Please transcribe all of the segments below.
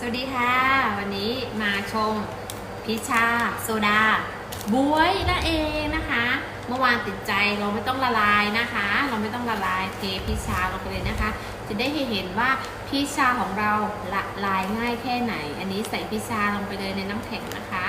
สวัสดีค่ะ วันนี้มาชมพิชาโซดาบวยนั่นเองนะคะ เมื่อวานติดใจเราไม่ต้องละลายนะคะ เราไม่ต้องละลายเทพิชาลงไปเลยนะคะ จะได้เห็นว่าพิชาของเราละลายง่ายแค่ไหน อันนี้ใส่พิชาลงไปเลยในน้ำแข็งนะคะ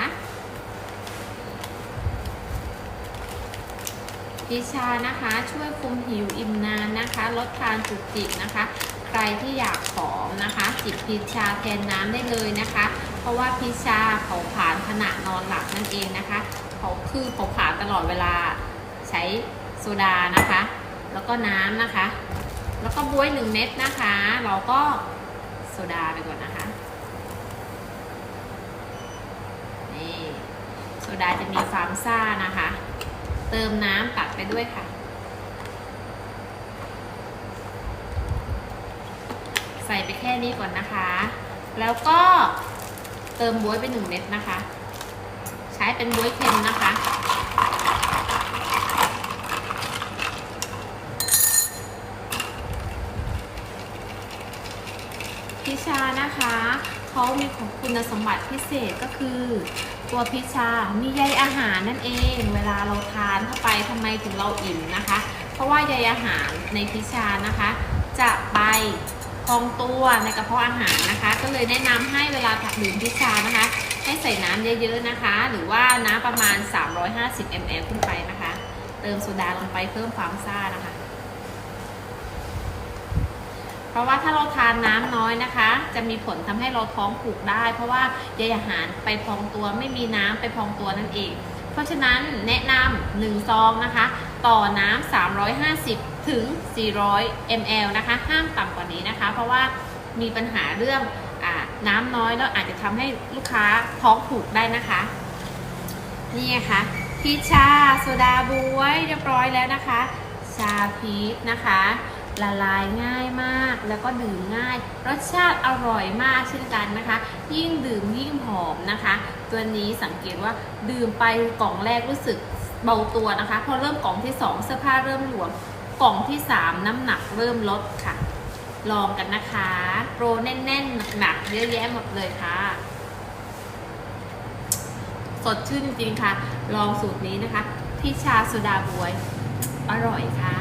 พิชานะคะ ช่วยคุมหิวอิ่มนานนะคะ ลดทานจุกจิกนะคะ ใครที่อยากผอมนะคะจิบพิชาแทนน้ำได้เลยนะคะ เพราะว่าพิชาเขาผ่านขณะนอนหลับนั่นเองนะคะเขาคือเขาผ่านตลอดเวลาใช้โซดานะคะ แล้วก็น้ำนะคะ แล้วก็บวยหนึ่งเม็ดนะคะ เราก็โซดาไปก่อนนะคะนี่โซดาจะมีฟาร์มซ่านะคะ เติมน้ำตัดไปด้วยค่ะ ใส่ไปแค่นี้ก่อนนะคะ แล้วก็เติมบ๊วยไปหนึ่งเม็ดนะคะ ใช้เป็นบ๊วยเค็มนะคะพิชานะคะ เขามีของคุณสมบัติพิเศษก็คือ ตัวพิชามีใยอาหารนั่นเอง เวลาเราทานเข้าไปทำไมถึงเราอิ่มนะคะ เพราะว่าใยอาหารในพิชานะคะ จะไปพองตัวในกระเพาะอาหารนะคะ ก็เลยแนะนำให้เวลาถักดื่มพิชานะคะ ให้ใส่น้ำเยอะ ๆนะคะ หรือว่าน้ำประมาณ 350 ml ขึ้นไปนะคะ เติมโซดาลงไปเพิ่มความซ่านะคะ เพราะว่าถ้าเราทานน้ำน้อยนะคะ จะมีผลทำให้เราท้องผูกได้ เพราะว่าใยอาหารไปพองตัวไม่มีน้ำไปพองตัวนั่นเอง เพราะฉะนั้นแนะนำหนึ่งซองนะคะ ต่อน้ำ350 ถึง 400 ml นะคะห้ามต่ำกว่านี้นะคะ เพราะว่ามีปัญหาเรื่องอน้ำน้อยแล้วอาจจะทำให้ลูกค้าท้องผูกได้นะคะ นี่ไงคะพีชชาโซดาบวยเรียบร้อยแล้วนะคะ ชาพีชนะคะ ละลายง่ายมาก แล้วก็ดื่มง่าย รสชาติอร่อยมากเช่นกันนะคะ ยิ่งดื่มยิ่งหอมนะคะ ตัวนี้สังเกตว่าดื่มไปกล่องแรกรู้สึกเบาตัวนะคะ พอเริ่มกล่องที่ 2 เสื้อผ้าเริ่มหลวม กล่องที่ 3 น้ำหนักเริ่มลดค่ะ ลองกันนะคะ โปรแน่นๆ หนักๆ เยอะแยะหมดเลยค่ะ สดชื่นจริงๆค่ะ ลองสูตรนี้นะคะพี่ชาโซดาบวย อร่อยค่ะ